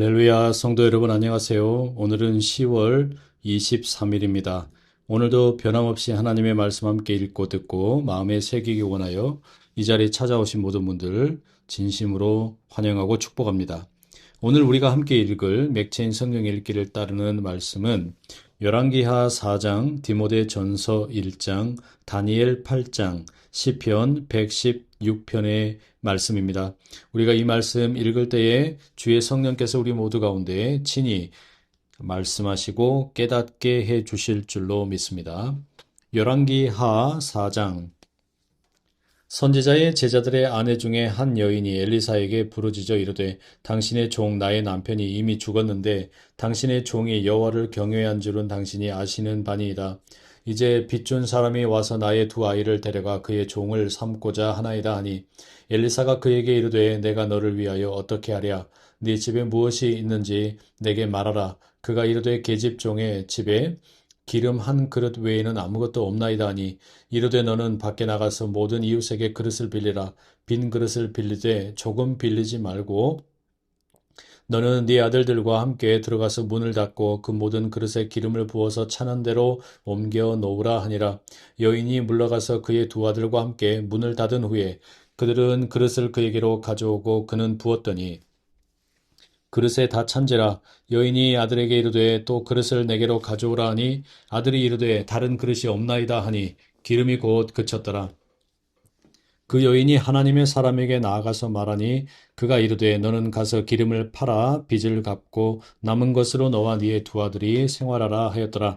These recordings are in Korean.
할렐루야, 성도 여러분 안녕하세요. 오늘은 10월 23일입니다. 오늘도 변함없이 하나님의 말씀 함께 읽고 듣고 마음에 새기기 원하여 이 자리에 찾아오신 모든 분들 진심으로 환영하고 축복합니다. 오늘 우리가 함께 읽을 맥체인 성경 읽기를 따르는 말씀은 열왕기하 4장, 디모데 전서 1장, 다니엘 8장, 시편 116편의 말씀입니다. 우리가 이 말씀 읽을 때에 주의 성령께서 우리 모두 가운데 친히 말씀하시고 깨닫게 해 주실 줄로 믿습니다. 열왕기하 4장 선지자의 제자들의 아내 중에 한 여인이 엘리사에게 부르짖어 이르되 당신의 종 나의 남편이 이미 죽었는데 당신의 종이 여호와를 경외한 줄은 당신이 아시는 바니이다. 이제 빚준 사람이 와서 나의 두 아이를 데려가 그의 종을 삼고자 하나이다 하니 엘리사가 그에게 이르되 내가 너를 위하여 어떻게 하랴 네 집에 무엇이 있는지 내게 말하라 그가 이르되 계집 종의 집에 기름 한 그릇 외에는 아무것도 없나이다 하니 이르되 너는 밖에 나가서 모든 이웃에게 그릇을 빌리라. 빈 그릇을 빌리되 조금 빌리지 말고 너는 네 아들들과 함께 들어가서 문을 닫고 그 모든 그릇에 기름을 부어서 차는 대로 옮겨 놓으라 하니라. 여인이 물러가서 그의 두 아들과 함께 문을 닫은 후에 그들은 그릇을 그에게로 가져오고 그는 부었더니 그릇에 다 찬지라 여인이 아들에게 이르되 또 그릇을 내게로 가져오라 하니 아들이 이르되 다른 그릇이 없나이다 하니 기름이 곧 그쳤더라. 그 여인이 하나님의 사람에게 나아가서 말하니 그가 이르되 너는 가서 기름을 팔아 빚을 갚고 남은 것으로 너와 네의 두 아들이 생활하라 하였더라.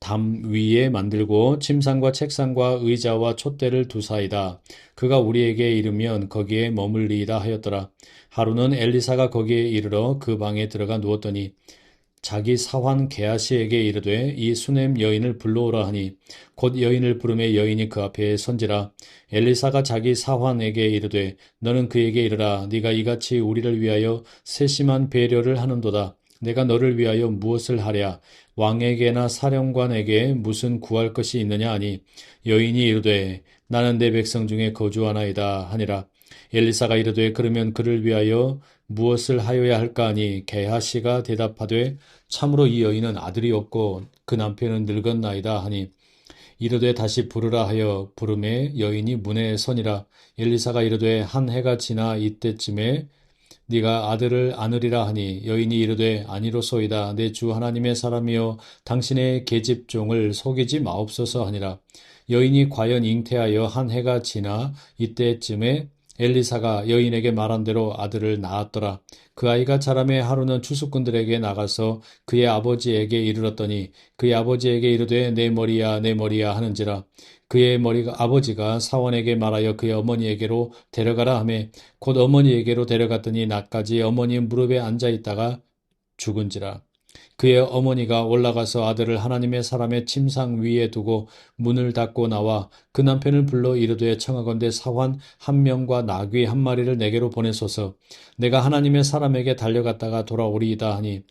담 위에 만들고 침상과 책상과 의자와 촛대를 두사이다. 그가 우리에게 이르면 거기에 머물리이다 하였더라. 하루는 엘리사가 거기에 이르러 그 방에 들어가 누웠더니 자기 사환 게하시에게 이르되 이 수넴 여인을 불러오라 하니 곧 여인을 부르매 여인이 그 앞에 선지라 엘리사가 자기 사환에게 이르되 너는 그에게 이르라 네가 이같이 우리를 위하여 세심한 배려를 하는도다 내가 너를 위하여 무엇을 하랴? 왕에게나 사령관에게 무슨 구할 것이 있느냐 하니 여인이 이르되 나는 내 백성 중에 거주하나이다 하니라. 엘리사가 이르되 그러면 그를 위하여 무엇을 하여야 할까 하니 게하시가 대답하되 참으로 이 여인은 아들이 없고 그 남편은 늙었나이다 하니 이르되 다시 부르라 하여 부름에 여인이 문에 서니라. 엘리사가 이르되 한 해가 지나 이때쯤에 네가 아들을 안으리라 하니 여인이 이르되 아니로소이다. 내 주 하나님의 사람이여 당신의 계집종을 속이지 마옵소서 하니라. 여인이 과연 잉태하여 한 해가 지나 이때쯤에 엘리사가 여인에게 말한 대로 아들을 낳았더라. 그 아이가 자라매 하루는 추수꾼들에게 나가서 그의 아버지에게 이르렀더니 그의 아버지에게 이르되 내 머리야 내 머리야 하는지라 그의 머리가 아버지가 사원에게 말하여 그의 어머니에게로 데려가라 하매 곧 어머니에게로 데려갔더니 낮까지 어머니 무릎에 앉아 있다가 죽은지라. 그의 어머니가 올라가서 아들을 하나님의 사람의 침상 위에 두고 문을 닫고 나와 그 남편을 불러 이르되 청하건대 사환 한 명과 나귀 한 마리를 내게로 보내소서. 내가 하나님의 사람에게 달려갔다가 돌아오리이다 하니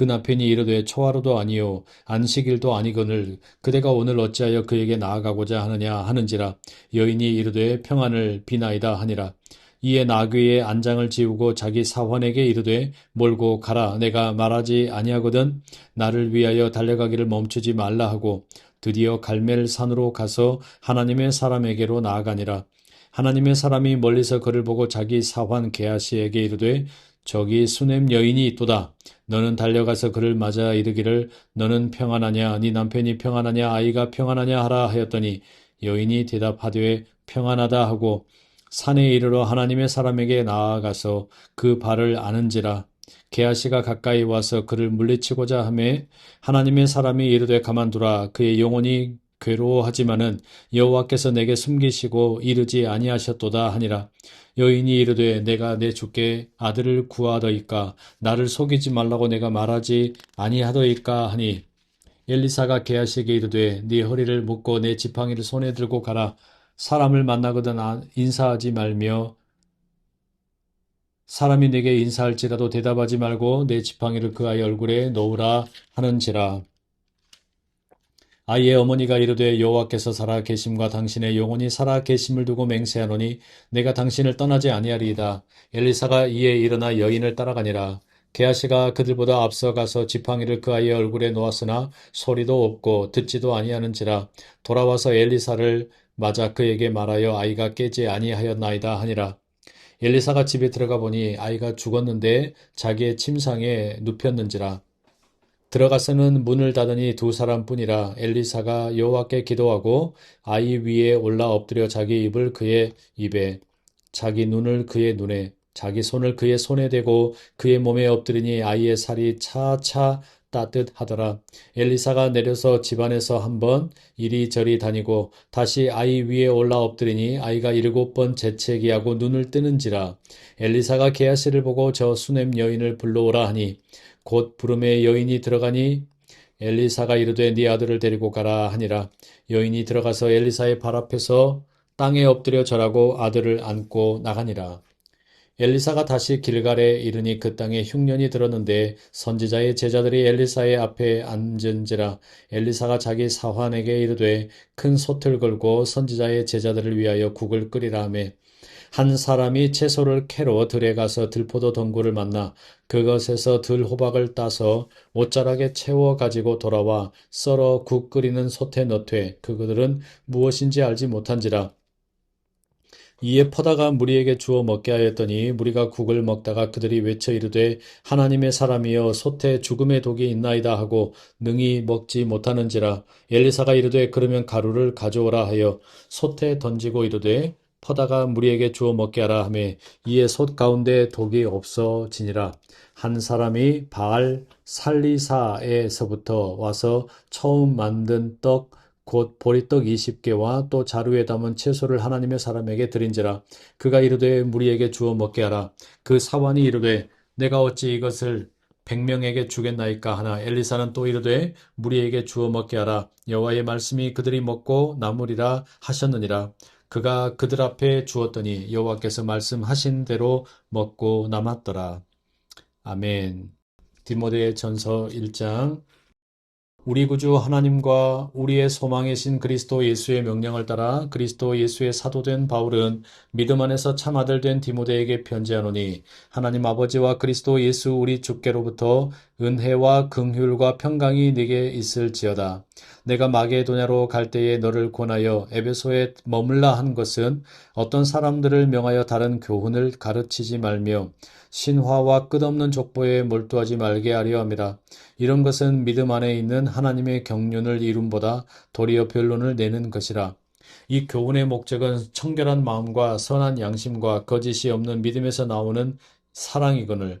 그 남편이 이르되 초하루도 아니요 안식일도 아니거늘 그대가 오늘 어찌하여 그에게 나아가고자 하느냐 하는지라 여인이 이르되 평안을 비나이다 하니라. 이에 나귀의 안장을 지우고 자기 사환에게 이르되 몰고 가라 내가 말하지 아니하거든 나를 위하여 달려가기를 멈추지 말라 하고 드디어 갈멜 산으로 가서 하나님의 사람에게로 나아가니라. 하나님의 사람이 멀리서 그를 보고 자기 사환 게하시에게 이르되 저기 수넴 여인이 있도다. 너는 달려가서 그를 맞아 이르기를 너는 평안하냐? 네 남편이 평안하냐? 아이가 평안하냐? 하라 하였더니 여인이 대답하되 평안하다 하고 산에 이르러 하나님의 사람에게 나아가서 그 발을 아는지라. 게하시가 가까이 와서 그를 물리치고자 하매 하나님의 사람이 이르되 가만두라. 그의 영혼이 괴로워하지만은 여호와께서 내게 숨기시고 이르지 아니하셨도다 하니라 여인이 이르되 내가 내 주께 아들을 구하더이까 나를 속이지 말라고 내가 말하지 아니하더이까 하니 엘리사가 게하시에게 이르되 네 허리를 묶고 내 지팡이를 손에 들고 가라. 사람을 만나거든 아- 인사하지 말며 사람이 내게 인사할지라도 대답하지 말고 내 지팡이를 그 아이 얼굴에 놓으라 하는지라. 아이의 어머니가 이르되 여호와께서 살아 계심과 당신의 영혼이 살아 계심을 두고 맹세하노니 내가 당신을 떠나지 아니하리이다. 엘리사가 이에 일어나 여인을 따라가니라. 게하시가 그들보다 앞서 가서 지팡이를 그 아이의 얼굴에 놓았으나 소리도 없고 듣지도 아니하는지라 돌아와서 엘리사를 맞아 그에게 말하여 아이가 깨지 아니하였나이다 하니라. 엘리사가 집에 들어가 보니 아이가 죽었는데 자기의 침상에 눕혔는지라. 들어가서는 문을 닫으니 두 사람뿐이라 엘리사가 여호와께 기도하고 아이 위에 올라 엎드려 자기 입을 그의 입에 자기 눈을 그의 눈에 자기 손을 그의 손에 대고 그의 몸에 엎드리니 아이의 살이 차차 따뜻하더라. 엘리사가 내려서 집안에서 한번 이리저리 다니고 다시 아이 위에 올라 엎드리니 아이가 일곱 번 재채기하고 눈을 뜨는지라. 엘리사가 게하시를 보고 저 수넴 여인을 불러오라 하니 곧 부름에 여인이 들어가니 엘리사가 이르되 네 아들을 데리고 가라 하니라. 여인이 들어가서 엘리사의 발 앞에서 땅에 엎드려 절하고 아들을 안고 나가니라. 엘리사가 다시 길갈에 이르니 그 땅에 흉년이 들었는데 선지자의 제자들이 엘리사의 앞에 앉은지라 엘리사가 자기 사환에게 이르되 큰 솥을 걸고 선지자의 제자들을 위하여 국을 끓이라 하매 한 사람이 채소를 캐러 들에 가서 들포도 덩굴을 만나 그것에서 들호박을 따서 옷자락에 채워 가지고 돌아와 썰어 국 끓이는 솥에 넣되 그들은 무엇인지 알지 못한지라. 이에 퍼다가 무리에게 주어 먹게 하였더니 무리가 국을 먹다가 그들이 외쳐 이르되 하나님의 사람이여 솥에 죽음의 독이 있나이다 하고 능히 먹지 못하는지라. 엘리사가 이르되 그러면 가루를 가져오라 하여 솥에 던지고 이르되 퍼다가 무리에게 주어 먹게 하라 하매 이에 솥 가운데 독이 없어지니라. 한 사람이 바알 살리사에서부터 와서 처음 만든 떡 곧 보리떡 20개와 또 자루에 담은 채소를 하나님의 사람에게 드린지라. 그가 이르되 무리에게 주어 먹게 하라. 그 사환이 이르되 내가 어찌 이것을 백명에게 주겠나이까 하나 엘리사는 또 이르되 무리에게 주어 먹게 하라. 여호와의 말씀이 그들이 먹고 남으리라 하셨느니라 그가 그들 앞에 주었더니 여호와께서 말씀하신 대로 먹고 남았더라. 아멘. 디모데 전서 1장. 우리 구주 하나님과 우리의 소망이신 그리스도 예수의 명령을 따라 그리스도 예수의 사도된 바울은 믿음 안에서 참 아들 된 디모데에게 편지하노니 하나님 아버지와 그리스도 예수 우리 주께로부터 은혜와 긍휼과 평강이 네게 있을지어다. 내가 마게도냐로 갈 때에 너를 권하여 에베소에 머물라 한 것은 어떤 사람들을 명하여 다른 교훈을 가르치지 말며 신화와 끝없는 족보에 몰두하지 말게 하려 함이라. 이런 것은 믿음 안에 있는 하나님의 경륜을 이룸보다 도리어 변론을 내는 것이라. 이 교훈의 목적은 청결한 마음과 선한 양심과 거짓이 없는 믿음에서 나오는 사랑이거늘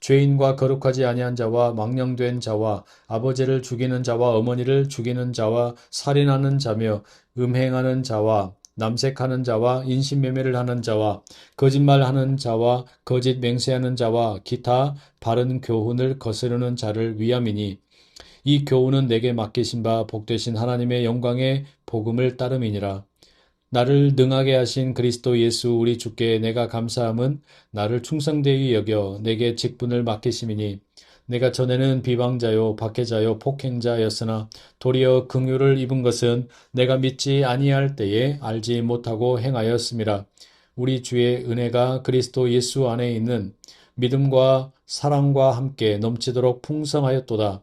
죄인과 거룩하지 아니한 자와 망령된 자와 아버지를 죽이는 자와 어머니를 죽이는 자와 살인하는 자며 음행하는 자와 남색하는 자와 인신매매를 하는 자와 거짓말하는 자와 거짓 맹세하는 자와 기타 바른 교훈을 거스르는 자를 위함이니 이 교훈은 내게 맡기신 바 복되신 하나님의 영광의 복음을 따름이니라. 나를 능하게 하신 그리스도 예수 우리 주께 내가 감사함은 나를 충성되이 여겨 내게 직분을 맡기심이니 내가 전에는 비방자요 박해자요 폭행자였으나 도리어 긍휼을 입은 것은 내가 믿지 아니할 때에 알지 못하고 행하였음이라 우리 주의 은혜가 그리스도 예수 안에 있는 믿음과 사랑과 함께 넘치도록 풍성하였도다.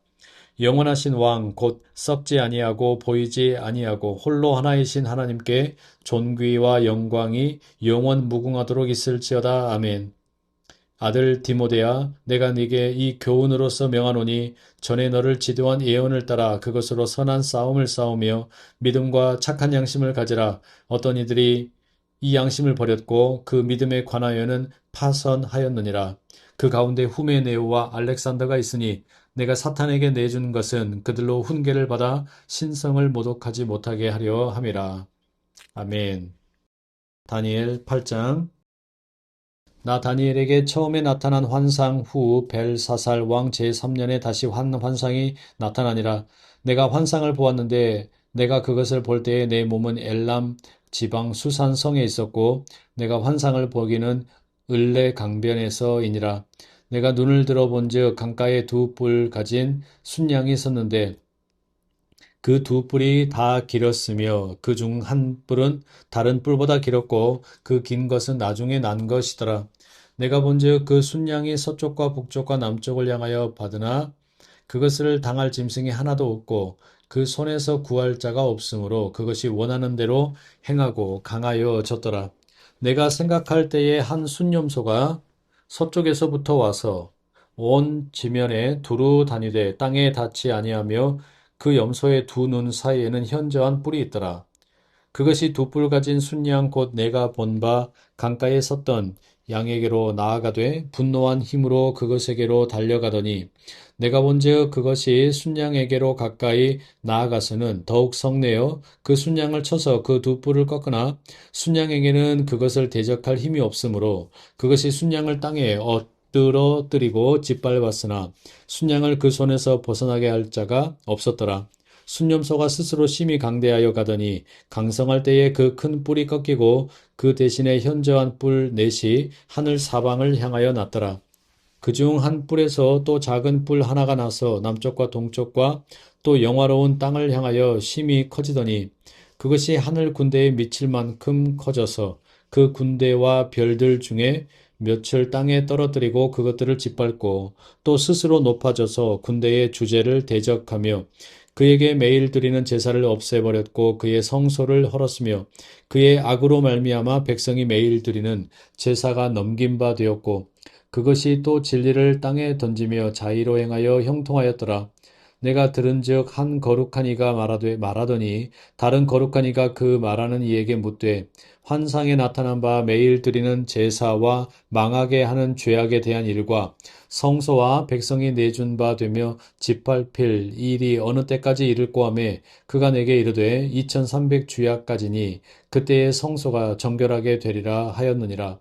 영원하신 왕 곧 썩지 아니하고 보이지 아니하고 홀로 하나이신 하나님께 존귀와 영광이 영원 무궁하도록 있을지어다. 아멘. 아들 디모데야 내가 네게 이 교훈으로서 명하노니 전에 너를 지도한 예언을 따라 그것으로 선한 싸움을 싸우며 믿음과 착한 양심을 가지라. 어떤 이들이 이 양심을 버렸고 그 믿음에 관하여는 파선하였느니라. 그 가운데 후메네오와 알렉산더가 있으니 내가 사탄에게 내준 것은 그들로 훈계를 받아 신성을 모독하지 못하게 하려 함이라. 아멘. 다니엘 8장 나 다니엘에게 처음에 나타난 환상 후 벨사살 왕 제3년에 다시 환 환상이 나타나니라. 내가 환상을 보았는데 내가 그것을 볼 때에 내 몸은 엘람 지방 수산 성에 있었고 내가 환상을 보기는 을레 강변에서이니라. 내가 눈을 들어 본즉 강가에 두 뿔 가진 순양이 섰는데 그 두 뿔이 다 길었으며 그 중 한 뿔은 다른 뿔보다 길었고 그 긴 것은 나중에 난 것이더라. 내가 본즉 그 순양이 서쪽과 북쪽과 남쪽을 향하여 받으나 그것을 당할 짐승이 하나도 없고 그 손에서 구할 자가 없으므로 그것이 원하는 대로 행하고 강하여 졌더라. 내가 생각할 때에 한 순념소가 서쪽에서부터 와서 온 지면에 두루 다니되 땅에 닿지 아니하며 그 염소의 두 눈 사이에는 현저한 뿔이 있더라. 그것이 두 뿔 가진 순양 곧 내가 본 바 강가에 섰던 양에게로 나아가되 분노한 힘으로 그것에게로 달려가더니 내가 본즉 그것이 순양에게로 가까이 나아가서는 더욱 성내어 그 순양을 쳐서 그 두 뿔을 꺾으나 순양에게는 그것을 대적할 힘이 없으므로 그것이 순양을 땅에 엎드러뜨리고 짓밟았으나 순양을 그 손에서 벗어나게 할 자가 없었더라. 순념소가 스스로 심히 강대하여 가더니 강성할 때에 그 큰 뿔이 꺾이고 그 대신에 현저한 뿔 넷이 하늘 사방을 향하여 났더라. 그중 한 뿔에서 또 작은 뿔 하나가 나서 남쪽과 동쪽과 또 영화로운 땅을 향하여 심히 커지더니 그것이 하늘 군대에 미칠 만큼 커져서 그 군대와 별들 중에 몇을 땅에 떨어뜨리고 그것들을 짓밟고 또 스스로 높아져서 군대의 주제를 대적하며 그에게 매일 드리는 제사를 없애버렸고 그의 성소를 헐었으며 그의 악으로 말미암아 백성이 매일 드리는 제사가 넘긴 바 되었고 그것이 또 진리를 땅에 던지며 자의로 행하여 형통하였더라. 내가 들은즉 한 거룩한 이가 말하되 말하더니 다른 거룩한 이가 그 말하는 이에게 묻되 환상에 나타난 바 매일 드리는 제사와 망하게 하는 죄악에 대한 일과 성소와 백성이 내준 바 되며 짓밟힐 일이 어느 때까지 이를꼬 하매 그가 내게 이르되 2300 주야까지니 그때의 성소가 정결하게 되리라 하였느니라.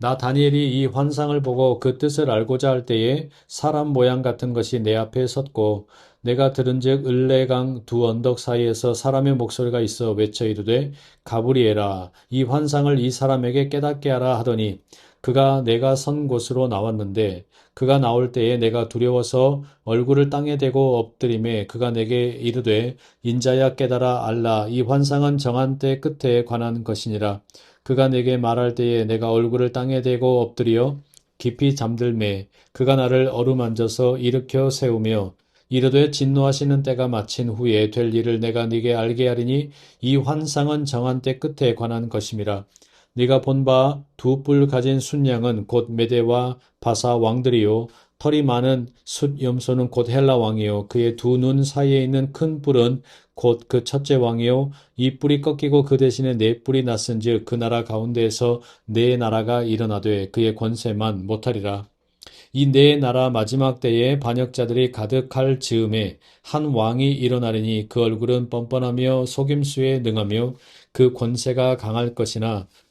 나 다니엘이 이 환상을 보고 그 뜻을 알고자 할 때에 사람 모양 같은 것이 내 앞에 섰고 내가 들은즉 을레강 두 언덕 사이에서 사람의 목소리가 있어 외쳐 이르되 가브리엘아 이 환상을 이 사람에게 깨닫게 하라 하더니 그가 내가 선 곳으로 나왔는데 그가 나올 때에 내가 두려워서 얼굴을 땅에 대고 엎드림에 그가 내게 이르되 인자야 깨달아 알라 이 환상은 정한 때 끝에 관한 것이니라 그가 내게 말할 때에 내가 얼굴을 땅에 대고 엎드려 깊이 잠들매 그가 나를 어루만져서 일으켜 세우며 이르되 진노하시는 때가 마친 후에 될 일을 내가 네게 알게 하리니 이 환상은 정한 때 끝에 관한 것임이라. 네가 본 바 두 뿔 가진 순양은 곧 메대와 바사 왕들이요. 털이 많은 숫 염소는 곧 헬라 왕이요. 그의 두 눈 사이에 있는 큰 뿔은 곧 그 첫째 왕이요 이 뿔이 꺾이고 그 대신에 네 뿔이 났은즉 그 나라 가운데에서 네 나라가 일어나되 그의 권세만 못하리라. 이 네 나라 마지막 때에 반역자들이 가득할 즈음에 한 왕이 일어나리니 그 얼굴은 뻔뻔하며 속임수에 능하며 그 권세가 강할 것이나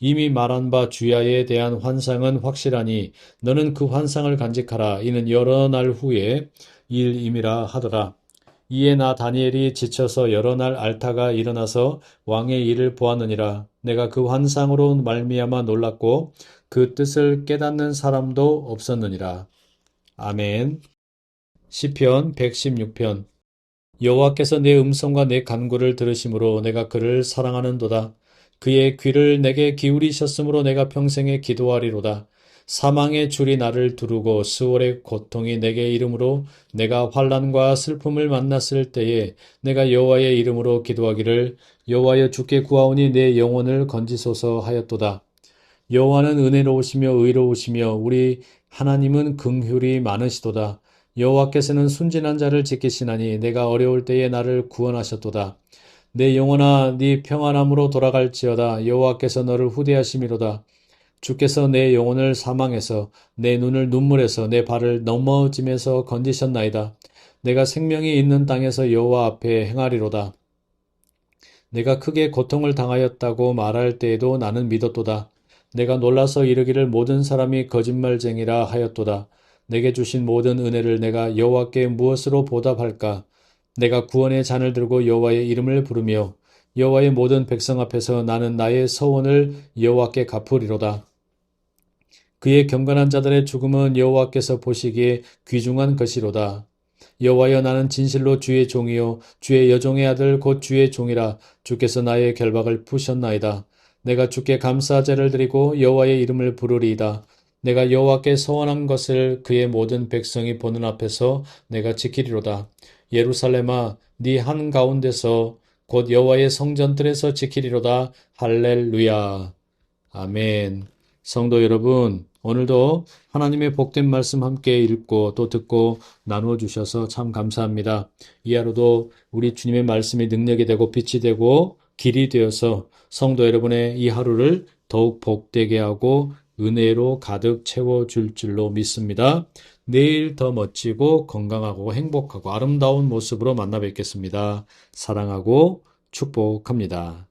이미 말한 바 주야에 대한 환상은 확실하니 너는 그 환상을 간직하라. 이는 여러 날 후에 일임이라 하더라. 이에 나 다니엘이 지쳐서 여러 날 앓다가 일어나서 왕의 일을 보았느니라. 내가 그 환상으로 말미암아 놀랐고 그 뜻을 깨닫는 사람도 없었느니라. 아멘. 시편 116편 여호와께서 내 음성과 내 간구를 들으심으로 내가 그를 사랑하는도다. 그의 귀를 내게 기울이셨으므로 내가 평생에 기도하리로다. 사망의 줄이 나를 두르고 수월의 고통이 내게 이름으로 내가 환란과 슬픔을 만났을 때에 내가 여호와의 이름으로 기도하기를 여호와여 주께 구하오니 내 영혼을 건지소서 하였도다. 여호와는 은혜로우시며 의로우시며 우리 하나님은 긍휼이 많으시도다. 여호와께서는 순진한 자를 지키시나니 내가 어려울 때에 나를 구원하셨도다. 내 영혼아 네 평안함으로 돌아갈지어다 여호와께서 너를 후대하심이로다. 주께서 내 영혼을 사망해서 내 눈을 눈물에서 내 발을 넘어짐에서 건지셨나이다. 내가 생명이 있는 땅에서 여호와 앞에 행하리로다. 내가 크게 고통을 당하였다고 말할 때에도 나는 믿었도다. 내가 놀라서 이르기를 모든 사람이 거짓말쟁이라 하였도다. 내게 주신 모든 은혜를 내가 여호와께 무엇으로 보답할까? 내가 구원의 잔을 들고 여호와의 이름을 부르며 여호와의 모든 백성 앞에서 나는 나의 서원을 여호와께 갚으리로다. 그의 경건한 자들의 죽음은 여호와께서 보시기에 귀중한 것이로다. 여호와여 나는 진실로 주의 종이요 주의 여종의 아들 곧 주의 종이라 주께서 나의 결박을 푸셨나이다. 내가 주께 감사제를 드리고 여호와의 이름을 부르리이다. 내가 여호와께 서원한 것을 그의 모든 백성이 보는 앞에서 내가 지키리로다. 예루살렘아 네 한가운데서 곧 여호와의 성전들에서 지키리로다. 할렐루야. 아멘. 성도 여러분, 오늘도 하나님의 복된 말씀 함께 읽고 또 듣고 나누어 주셔서 참 감사합니다. 이 하루도 우리 주님의 말씀이 능력이 되고 빛이 되고 길이 되어서 성도 여러분의 이 하루를 더욱 복되게 하고 은혜로 가득 채워 줄 줄로 믿습니다. 내일 더 멋지고 건강하고 행복하고 아름다운 모습으로 만나 뵙겠습니다. 사랑하고 축복합니다.